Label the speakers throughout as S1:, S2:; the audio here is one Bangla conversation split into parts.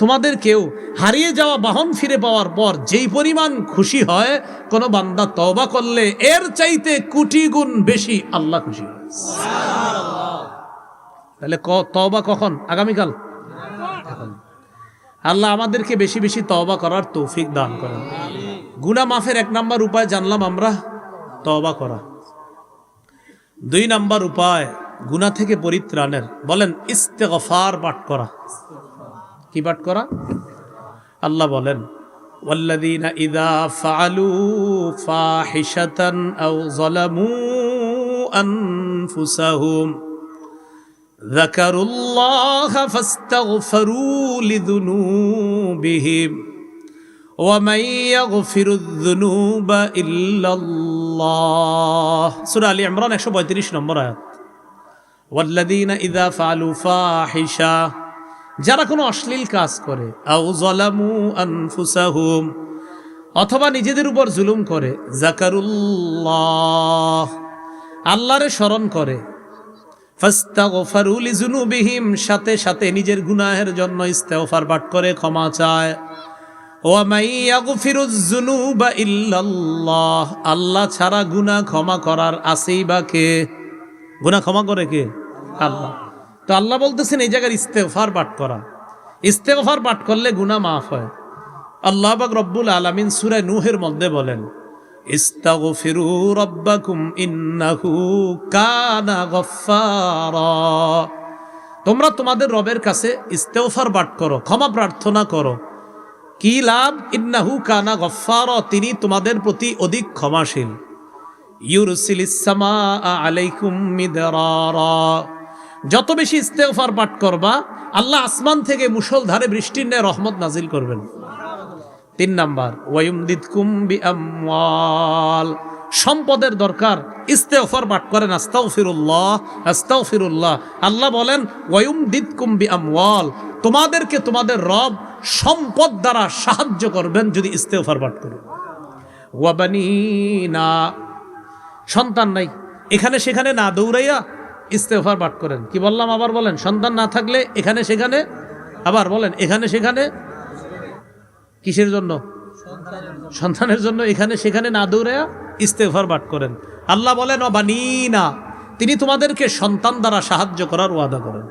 S1: তোমাদের কেউ হারিয়ে যাওয়া বাহন ফিরে পাওয়ার পর যেই পরিমাণ খুশি হয়, কোনো বান্দা তওবা করলে এর চাইতে কোটি গুণ বেশি আল্লাহ খুশি তাহলে তওবা কখন? আগামীকাল? আল্লাহ। আমাদেরকে বেশি বেশি তওবা করার তৌফিক দান করেন। গুনা মাফের এক নাম্বার উপায় জানলাম আমরা, তওবা করা। দুই নাম্বার উপায় গুনা থেকে পরিত্রাণের। বলেন, ইস্তেগফার পাঠ করা। কি পাঠ করা আল্লাহ বলেন والذين إذا فعلوا فاحشة أو ظلموا أنفسهم ذكروا الله فاستغفروا لذنوبهم ومن يغفر الذنوب إلا الله سورة آل عمران 135 নম্বর আয়াত والذين إذا فعلوا فاحشة যারা কোনো অশ্লীল কাজ করে, আও জলামু আনফুসাহুম, অথবা নিজেদের উপর জুলুম করে জাকারুল্লাহ আল্লাহরে স্মরণ করে, ফাস্তাগফারু লিজুনুবিহিম সাথে সাথে নিজের গুনাহের জন্য ইস্তেগফার পাঠ করে, ক্ষমা চায়। আল্লাহ ছাড়া গুনাহ ক্ষমা করার আছেই বা কে? গুনাহ ক্ষমা করে কে? আল্লাহ। তো আল্লাহ বলতেছেন, এই জায়গার ইস্তেফার পাঠ করা। ইস্তেগফার পাঠ করলে গুনাহ মাফ হয়। আল্লাহ পাক রব্বুল আলামিন সুরায় নুহের মধ্যে বলেন, ইস্তাগফিরু রাব্বাকুম ইন্নাহু তোমরা তোমাদের রবের কাছে ইস্তেফার পাঠ করো, ক্ষমা প্রার্থনা করো। কি লাভ? ইন্নাহু কানা গফফার, তিনি তোমাদের প্রতি অধিক ক্ষমাশীল। ইউরসিলিস সামা আলাইকুম মিদরারা। যত বেশি ইস্তেফার পাঠ করবা, আল্লাহ আসমান থেকে মুষলধারে বৃষ্টির ন্যায় রহমত নাজিল করবেন। তিন নাম্বার, ওয়ায়ুমদিদকুম বিআমওয়াল। সম্পদের দরকার ইস্তেফার পাঠ করেন, আস্তাগফিরুল্লাহ আস্তাগফিরুল্লাহ। আল্লাহ বলেন, ওয়ায়ুমদিদকুম বিআমওয়াল। তোমাদেরকে তোমাদের রব সম্পদ দ্বারা সাহায্য করবেন যদি ইস্তেফার পাঠ করো। ওয়াবানিনা সন্তান নাই, এখানে সেখানে না দৌড়াইয়া ইস্তেফার পাঠ করেন। কি বললাম? আবার বলেন, সন্তান না থাকলে এখানে সেখানে? আবার বলেন, এখানে সেখানে? কিসের জন্য? সন্তানের জন্য এখানে সেখানে না দৌড়াইয়া ইস্তেফার পাঠ করেন। আল্লাহ বলেন, অবানিনা তিনি তোমাদেরকে সন্তান দ্বারা সাহায্য করার ওয়াদা করেন।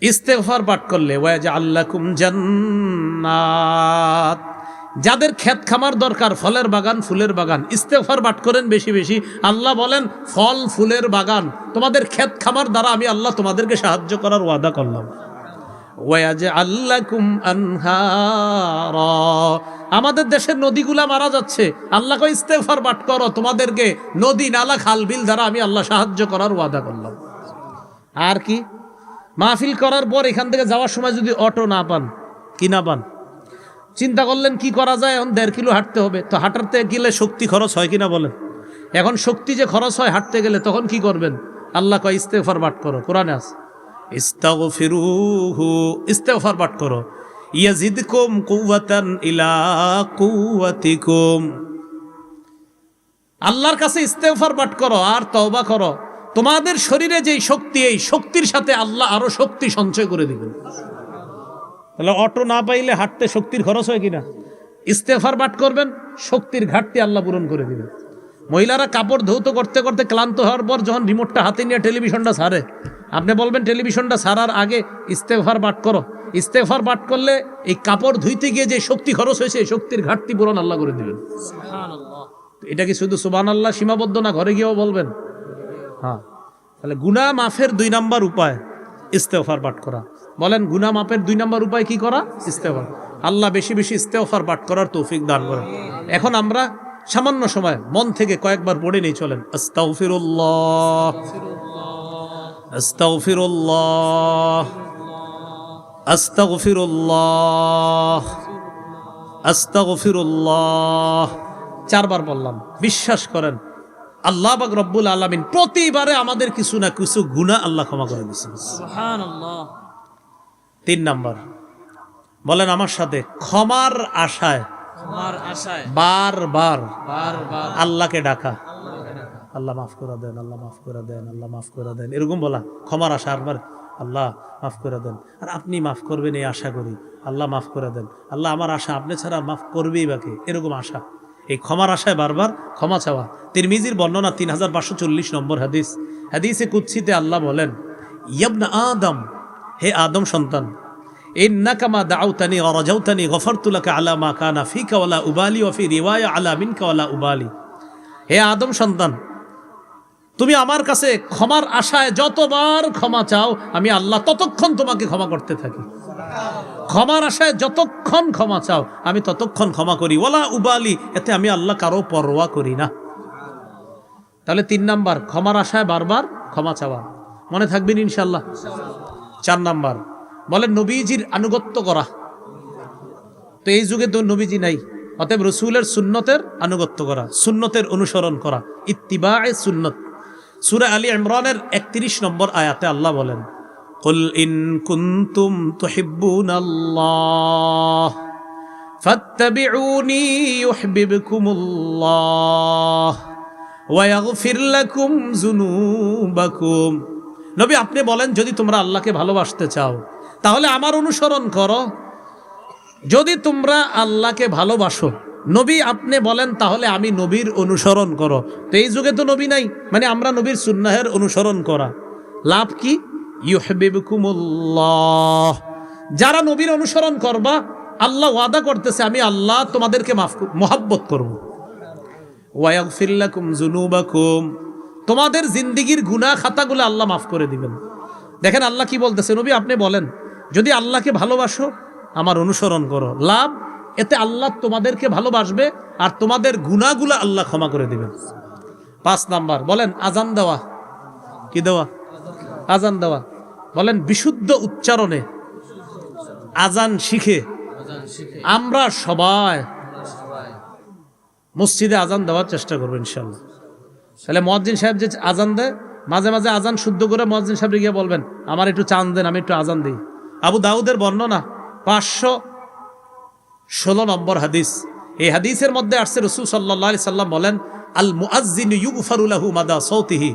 S1: ইস্তেফার পাঠ করলে ওয়াজ আল্লাকুম জান্নাত যাদের ক্ষেত খামার দরকার, ফলের বাগান, ফুলের বাগান, ইস্তেফার বাট করেন বেশি বেশি। আল্লাহ বলেন, ফল, ফুলের বাগান, তোমাদের ক্ষেত খামার দ্বারা আমি আল্লাহ তোমাদেরকে সাহায্য করার ওয়াদা করলাম। আমাদের দেশের নদীগুলা মারা যাচ্ছে। আল্লাহকে ইস্তেফার বাট করো, তোমাদেরকে নদী, নালা, খাল, বিল দ্বারা আমি আল্লাহ সাহায্য করার ওয়াদা করলাম। আর কি? মাহফিল করার পর এখান থেকে যাওয়ার সময় যদি অটো না পান, কি না পান? চিন্তা করলেন কি করা যায়? এখন দেড় কিলো হাঁটতে হবে। তো হাঁটাতে গেলে শক্তি খরচ হয় কিনা বলেন? এখন শক্তি যে খরচ হয় হাঁটতে গেলে তখন কি করবেন? আল্লাহ কয় ইস্তেফার পাঠ করো কোরআনে আস ইস্তাগফিরুহু ইস্তেগফার পাঠ করো। ইয়াজিদকুম কুওয়াতান ইলা কুওয়াতিকুম। আল্লাহর কাছে ইস্তেগফার পাঠ করো আর তওবা করো। তোমাদের শরীরে যেই শক্তি এই শক্তির সাথে আল্লাহ আরও শক্তি সঞ্চয় করে দিবেন। তাহলে অটো না পাইলে হাঁটতে শক্তির খরচ হয় কিনা? ইস্তেফার পাঠ করবেন শক্তির ঘাটতি আল্লাহ পূরণ করে দিবেন। মহিলারা কাপড় ধৌত করতে করতে ক্লান্ত হওয়ার পর যখন রিমোটটা হাতে নিয়ে টেলিভিশনটা সারে আপনি বলবেন টেলিভিশনটা সারার আগে ইস্তেফার পাঠ করো। ইস্তেফার পাঠ করলে এই কাপড় ধুইতে গিয়ে যে শক্তি খরচ হয়েছে শক্তির ঘাটতি পূরণ আল্লাহ করে দিবেন। এটা কি শুধু সুবান আল্লাহ সীমাবদ্ধ না ঘরে গিয়েও বলবেন? হ্যাঁ। তাহলে গুনা মাফের দুই নাম্বার উপায়। ইস্তেফার পাঠ করা। বলেন গুনা মাপের দুই নাম্বার উপায় কি করা? ইস্তেফার আল্লাহ বেশি বেশি ইস্তেফার পাঠ করার তৌফিক দান করেন। এখন আমরা সামান্য সময় মন থেকে কয়েকবার পড়ে নিয়ে চলেন। চারবার বললাম। বিশ্বাস করেন আল্লাহ বাক রব্বুল আলমিন প্রতিবারে আমাদের কিছু না কিছু গুণা আল্লাহ ক্ষমা করে দিচ্ছেন তিন নাম্বার বলেন আমার সাথে ক্ষমার আশায় বারবার
S2: বারবার
S1: আল্লাহকে ডাকা। আল্লাহ মাফ করে দেন আল্লাহ মাফ করে দেন আল্লাহ মাফ করে দেন। এরকম বলা ক্ষমার আশা আর আল্লাহ মাফ করে দেন। আর আপনি মাফ করবেন এই আশা করি। আল্লাহ মাফ করে দেন। আল্লাহ আমার আশা আপনি ছাড়া মাফ করবেই বাকি এরকম আশা। এই ক্ষমার আশায় বারবার ক্ষমা চাওয়া। তিরমিজির বর্ণনা তিন হাজার পাঁচশো চল্লিশ নম্বর হাদিস। হাদিসে কুৎসিতে আল্লাহ বলেন, ইয়াবনা আদম, হে আদম সন্তান ইন্নাকামা দাউতানি অরাজাউতানি গফরতুলাকা আলা মা কানা ফি কাওয়ালা উবালি ওফি রিওয়ায়া আলা মিন কাওয়ালা উবালি। হে আদম সন্তান, তুমি আমার কাছে ক্ষমার আশায় যতবার ক্ষমা চাও, আমি আল্লাহ ততক্ষণ তোমাকে ক্ষমা করতে থাকি। ক্ষমার আশায় যতক্ষণ ক্ষমা চাও, আমি ততক্ষণ ক্ষমা করি। ওলা উবালি, এতে আমি আল্লাহ কারও পরোয়া করি না। তাহলে তিন নাম্বার, ক্ষমার আশায় বারবার ক্ষমা চাওয়া। মনে থাকবেন ইনশাল্লাহ চার নাম্বার, বলেন নবীজির আনুগত্য করা। তো এই যুগে তো নবীজি নাই, অতএব রসুলের সুন্নতের আনুগত্য করা, সুন্নতের অনুসরণ করা ইত্তিবা সুন্নত। সুরা আলী ইমরানের একত্রিশ নম্বর আয়াতে আল্লাহ বলেন قل إن كنتم تحبون الله فاتبعوني يحببكم الله ويغفر لكم ذنوبكم নবী আপনি বলেন যদি তোমরা আল্লাহকে ভালোবাসতে চাও তাহলে আমার অনুসরণ করো যদি তোমরা আল্লাহকে ভালোবাসো নবী আপনি বলেন তাহলে আমি নবীর অনুসরণ করো তো এই যুগে তো নবী নাই মানে আমরা নবীর সুন্নাহের অনুসরণ করা লাভ কি ইউহবিবকুমুল্লাহ। যারা নবীর অনুসরণ করবা, আল্লাহ ওয়াদা করতেছে, আমি আল্লাহ তোমাদেরকে মাফ মোহাব্বত করব। ওয়াগফিল্লাকুম জুনুবাকুম তোমাদের জিন্দিগির গুনাহ খাতাগুলো আল্লাহ মাফ করে দিবেন। দেখেন আল্লাহ কি বলতেছে, নবী আপনি বলেন, যদি আল্লাহকে ভালোবাসো, আমার অনুসরণ করো। লাভ, এতে আল্লাহ তোমাদেরকে ভালোবাসবে, আর তোমাদের গুণাগুলা আল্লাহ ক্ষমা করে দিবেন। পাঁচ নাম্বার, বলেন, আজান দেওয়া। কি দেওয়া? আজান দেওয়া। বলেন, বিশুদ্ধ উচ্চারণে আজান শিখে আমরা সবাই মসজিদে আজান দেওয়ার চেষ্টা করব, ইনশাল্লাহ। তাহলে মহাজিন সাহেব যে আজান দেয়, মাঝে মাঝে আজান শুদ্ধ করে মহাজিন সাহেব গিয়ে বলবেন, আমার একটু চান দেন, আমি একটু আজান দিই। আবু দাউদের বর্ণনা, পাঁচশো ষোলো নম্বর হাদিস। এই হাদিসের মধ্যে আসছে, রসুল সাল্লাহ সাল্লাম বলেন আল মুআজ্জিন ইউগফারুলাহু মাদা সৌতিহি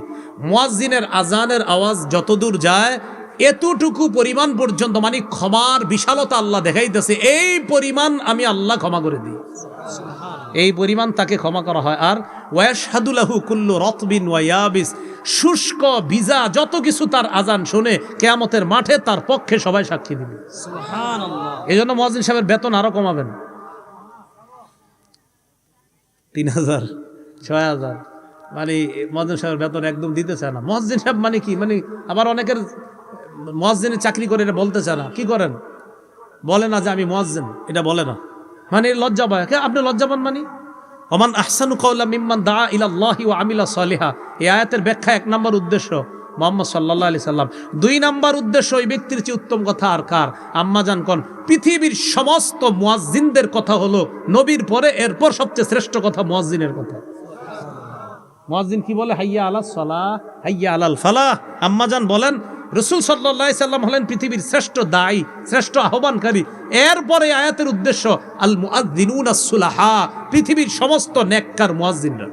S1: মুআজ্জিনের আজানের আওয়াজ যতদূর যায় এতটুকু পরিমাণ পর্যন্ত মানে ক্ষমার বিশালতা আল্লাহ দেখাইতেছে এই পরিমাণ আমি আল্লাহ ক্ষমা করে দিই। এই পরিমাণ তাকে ক্ষমা করা হয়। আর ওয়াশহাদুলাহু কুল্লু রতবিন ওয়াইয়াবিস শুষ্ক ভিজা যত কিছু তার আজান শুনে কেয়ামতের মাঠে তার পক্ষে সবাই সাক্ষী দিবে। এই জন্য মহাজিন সাহেবের বেতন আরও কমাবেন। তিন হাজার ছয় হাজার। মানে মহাজিন সাহেবের বেতন একদম দিতে চায় না। মহাজিন সাহেব মানে কি? মানে আবার অনেকের মহাজিনের চাকরি করে এটা বলতে চায় না। কি করেন? বলে না যে আমি মহাজিন এটা বলে না। মানে লজ্জা পায়। আপনি লজ্জা পান মানে? ওমান আহসানু কৌলা মিম্মান দা ইলাল্লাহি ও আমিলা সালিহা। এই আয়াতের ব্যাখ্যা এক নম্বর উদ্দেশ্য। মোহাম্মদ সাল্লাহ আলি সাল্লাম। দুই নাম্বার উদ্দেশ্য ওই ব্যক্তির চেয়ে উত্তম কথা আর কার? আম্মা জান কন? পৃথিবীর সমস্ত মুয়াজ্জিনদের কথা হলো নবীর পরে, এরপর সবচেয়ে শ্রেষ্ঠ কথা মুয়াজ্জিনের কথা। মুয়াজ্জিন কি বলে? হাইয়া আলা সলাহ, হাইয়া আলাল ফালাহ। আম্মাজান বলেন রসুল সাল্লাহ সাল্লাম হলেন পৃথিবীর শ্রেষ্ঠ দায়ী, শ্রেষ্ঠ আহ্বানকারী। এরপরে আয়াতের উদ্দেশ্য আল মুআদ্দিনুন পৃথিবীর সমস্ত নেককার মুয়াজ্জিনরা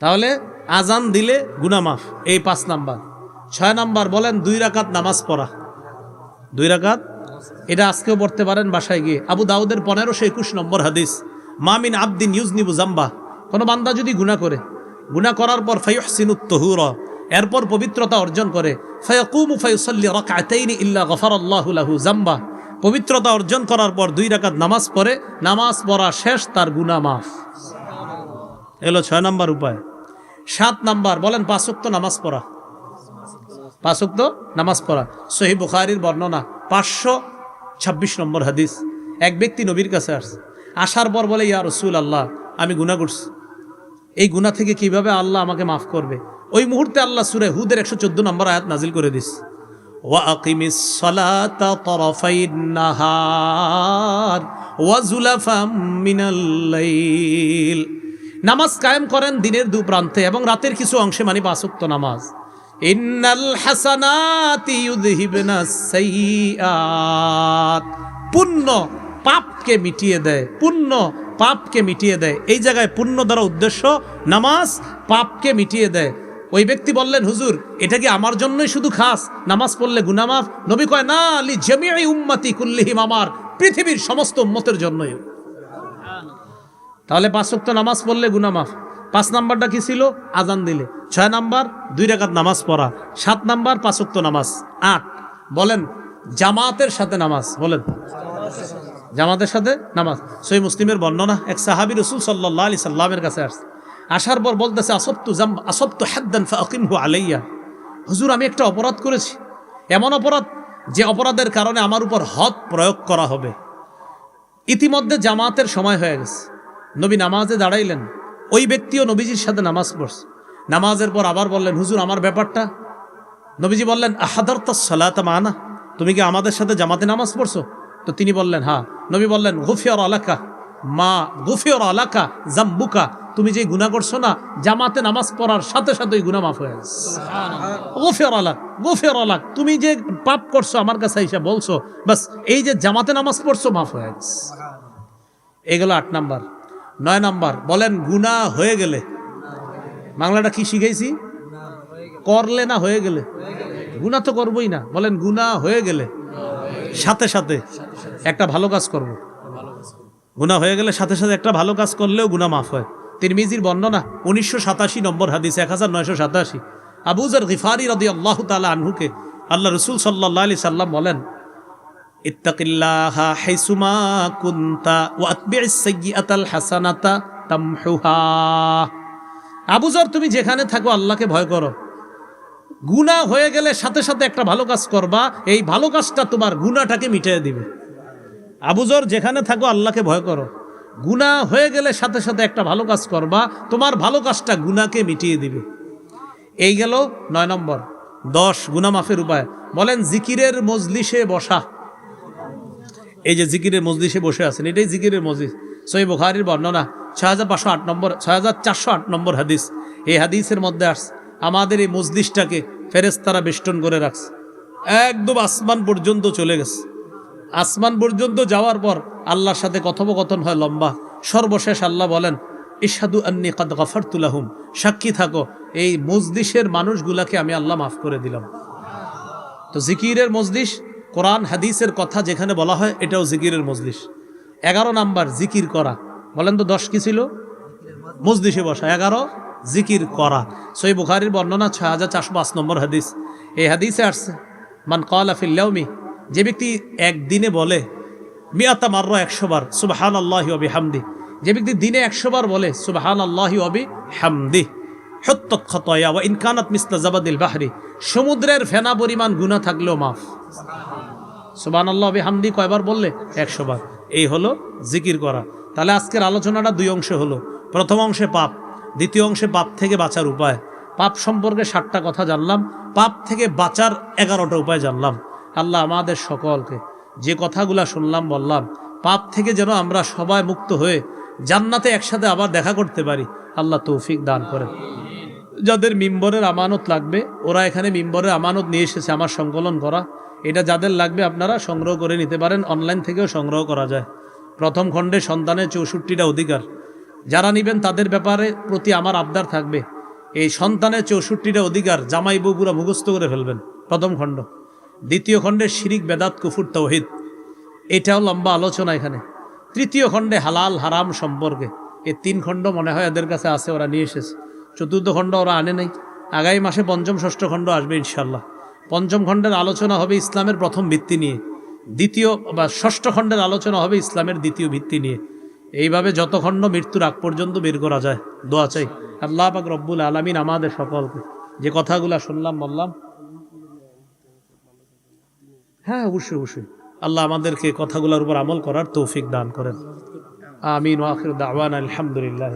S1: তাহলে আজান দিলে গুনামাফ এই পাঁচ নাম্বার। ছয় নাম্বার বলেন, দুই রাকাত নামাজ পড়া। দুই রাকাত? এটা আজকেও পড়তে পারেন বাসায় গিয়ে। আবু দাউদের পনেরোশো একুশ নম্বর হাদিস মামিন আবদিন ইউজনিবু জাম্বা। কোনো বান্দা যদি গুণা করে গুণা করার পর ফাইহসিনুত তহুর এরপর পবিত্রতা অর্জন করে। জাম্বা পবিত্রতা অর্জন করার পর দুই রাকাত নামাজ পড়ে। নামাজ পড়া শেষ, তার গুনা মাফ। এলো ছয় নাম্বার উপায়। সাত নাম্বার, বলেন পাঁচক্ত নামাজ পড়া। পাঁচক্ত নামাজ পড়া। সহি বুখারির বর্ণনা, পাঁচশো ছাব্বিশ নম্বর হাদিস। এক ব্যক্তি নবীর কাছে আসছে। আসার পর বলে, ইয়া রসুল আল্লাহ আমি গুণা করছি। এই গুণা থেকে কীভাবে আল্লাহ আমাকে মাফ করবে? ওই মুহূর্তে আল্লাহ সুরে হুদের একশো চোদ্দ নম্বর আয়াত নাজিল করে দিস। নামাজ কায়েম করেন দিনের দু প্রান্তে এবং রাতের কিছু অংশে মানে বাসক্ত নামাজ। পুণ্য পাপকে মিটিয়ে দেয়, পুণ্য পাপকে মিটিয়ে দেয়। এই জায়গায় পুণ্য দ্বারা উদ্দেশ্য নামাজ পাপকে মিটিয়ে দেয়। ওই ব্যক্তি বললেন, হুজুর, এটা কি আমার জন্যই শুধু খাস? নামাজ পড়লে গুনামাফ নবী কয়, না, লি জামিই উম্মতি কুল্লিহিম আমার, পৃথিবীর সমস্ত উম্মতের জন্যই। তাহলে পাঁচ ওয়াক্ত নামাজ পড়লে গুনামাফ পাঁচ নাম্বারটা কি ছিল? আজান দিলে। ছয় নাম্বার, দুই রাকাত নামাজ পড়া। সাত নাম্বার, পাঁচ ওয়াক্ত নামাজ। আট, বলেন, জামাতের সাথে নামাজ, বলেন। জামাতের সাথে নামাজ। সই মুসলিমের বর্ণনা, এক সাহাবি রসুল সাল্লাহ আলি সাল্লামের কাছে আসছে। আসার পর বলতেছে আসত্তু জাম আসত্তু হাদ্দান ফাকিমহু আলাইয়া। হুজুর, আমি একটা অপরাধ করেছি। এমন অপরাধ যে অপরাধের কারণে আমার উপর হদ প্রয়োগ করা হবে। ইতিমধ্যে জামাতের সময় হয়ে গেছে। নবী নামাজে দাঁড়াইলেন। ওই ব্যক্তিও নবীজির সাথে নামাজ পড়ছে। নামাজের পর আবার বললেন, হুজুর, আমার ব্যাপারটা? নবীজি বললেন আহাদার সালাত মানা। তুমি কি আমাদের সাথে জামাতে নামাজ পড়ছো? তো তিনি বললেন হ্যাঁ। নবী বললেন, গুফিয়র আলাকা মা, গুফিয়র আলাকা জাম্বুকা তুমি যে গুণা করছ না জামাতে নামাজ পড়ার সাথে সাথে ওই গুণা মাফ হয়ে গেছে। গোফের আলাক গোফের আলাক তুমি যে পাপ করছ আমার কাছে এসে বলছো বাস এই যে জামাতে নামাজ পড়ছো মাফ হয়ে গেছে। এগুলো আট নাম্বার। নয় নাম্বার বলেন গুণা হয়ে গেলে। বাংলাটা কি শিখেছি করলে না হয়ে গেলে? গুণা তো করবই না। বলেন গুণা হয়ে গেলে। সাথে সাথে একটা ভালো কাজ করব। গুণা হয়ে গেলে সাথে সাথে একটা ভালো কাজ করলেও গুণা মাফ হয়। তিরমিজির বর্ণনা উনিশশো সাতাশি নম্বর হাদিস এক হাজার নয়শো সাতাশি। আবুজার গিফারি রদি আল্লাহ তালা আনহুকে আল্লাহ রসুল সাল্লাহ আলি সাল্লাম বলেন আবুজর তুমি যেখানে থাকো আল্লাহকে ভয় করো। গুণা হয়ে গেলে সাথে সাথে একটা ভালো কাজ করবা, এই ভালো কাজটা তোমার গুণাটাকে মিটিয়ে দিবে। আবুজর যেখানে থাকো আল্লাহকে ভয় করো। গুণা হয়ে গেলে সাথে সাথে একটা ভালো কাজ করবা, তোমার ভালো কাজটা গুণাকে মিটিয়ে দিবে। এই গেল নয় নম্বর। দশ গুনা মাফের উপায়। বলেন, জিকিরের মজলিসে বসা। এই যে জিকিরের মজলিসে বসে আছেন, এটাই জিকিরের মজলিস। সই বুখারির বর্ণনা। ছয় হাজার পাঁচশো আট নম্বর, ছয় হাজার চারশো আট নম্বর হাদিস। এই হাদিসের মধ্যে আসছে আমাদের এই মজলিসটাকে ফেরেস্তারা বেষ্টন করে রাখছে। একদম আসমান পর্যন্ত চলে গেছে। আসমান পর্যন্ত যাওয়ার পর আল্লাহর সাথে কথোপকথন হয় লম্বা। সর্বশেষ আল্লাহ বলেন ইসাদু আন্নি কাদ গফারতুলাহুম সাক্ষী থাকো, এই মজলিসের মানুষগুলাকে আমি আল্লাহ মাফ করে দিলাম। তো জিকিরের মজলিস, কোরআন, হাদিসের কথা যেখানে বলা হয়, এটাও জিকিরের মজলিস। এগারো নাম্বার, জিকির করা। বলেন তো দশ কি ছিল? মজলিসে বসা। এগারো, জিকির করা। সই বুখারির বর্ণনা ছয় হাজার চারশো পাঁচ নম্বর হাদিস। এই হাদিসে আসছে, মান কলা ফিল্লাউমি যে ব্যক্তি একদিনে বলে মিয়াতা মার্র একশো বার সুবাহান আল্লাহি অবি হামদি যে ব্যক্তি দিনে একশো বার বলে সুবাহান আল্লাহি অবি হামদি হত্যত খতয়া ওয়া ইনকানাত মিসলা জাবাদিল বাহরি। সমুদ্রের ফেনা পরিমাণ গুণা থাকলেও মাফ। সুবান আল্লাহ হামদি কয়বার বললে? একশো বার। এই হলো জিকির করা। তাহলে আজকের আলোচনাটা দুই অংশে হলো। প্রথম অংশে পাপ, দ্বিতীয় অংশে পাপ থেকে বাঁচার উপায়। পাপ সম্পর্কে ষাটটা কথা জানলাম, পাপ থেকে বাঁচার এগারোটা উপায় জানলাম। আল্লাহ আমাদের সকলকে যে কথাগুলা শুনলাম, বললাম, পাপ থেকে যেন আমরা সবাই মুক্ত হয়ে জান্নাতে একসাথে আবার দেখা করতে পারি, আল্লাহ তৌফিক দান করেন। যাদের মিম্বরের আমানত লাগবে, ওরা এখানে মিম্বরের আমানত নিয়ে এসেছে আমার সংকলন করা। এটা যাদের লাগবে আপনারা সংগ্রহ করে নিতে পারেন, অনলাইন থেকেও সংগ্রহ করা যায়। প্রথম খণ্ডে সন্তানের চৌষট্টিটা অধিকার। যারা নেবেন, তাদের ব্যাপারে প্রতি আমার আবদার থাকবে। এই সন্তানের চৌষট্টিটা অধিকার জামাই বউ পুরা মুখস্থ করে ফেলবেন, প্রথম খণ্ড। দ্বিতীয় খণ্ডে শিরিক, বেদাত, কুফুর, তৌহিদ। এটাও লম্বা আলোচনা এখানে। তৃতীয় খণ্ডে হালাল, হারাম সম্পর্কে। এই তিন খণ্ড মনে হয় এদের কাছে আছে, ওরা নিয়ে এসেছে। চতুর্থ খণ্ড ওরা আনে নাই। আগামী মাসে পঞ্চম, ষষ্ঠ খণ্ড আসবে ইনশাল্লাহ পঞ্চম খণ্ডের আলোচনা হবে ইসলামের প্রথম ভিত্তি নিয়ে। দ্বিতীয় বা ষষ্ঠ খণ্ডের আলোচনা হবে ইসলামের দ্বিতীয় ভিত্তি নিয়ে। এইভাবে যত খণ্ড মৃত্যুর আগ পর্যন্ত বের করা যায়। দোয়া চাই। আল্লাহ পাক রব্বুল আলমিন আমাদের সকলকে। যে কথাগুলো শুনলাম, বললাম হ্যাঁ অবশ্যই অবশ্যই। আল্লাহ আমাদেরকে কথাগুলোর উপর আমল করার তৌফিক দান করেন। আমিন ওয়াখির দাওয়ান আলহামদুলিল্লাহ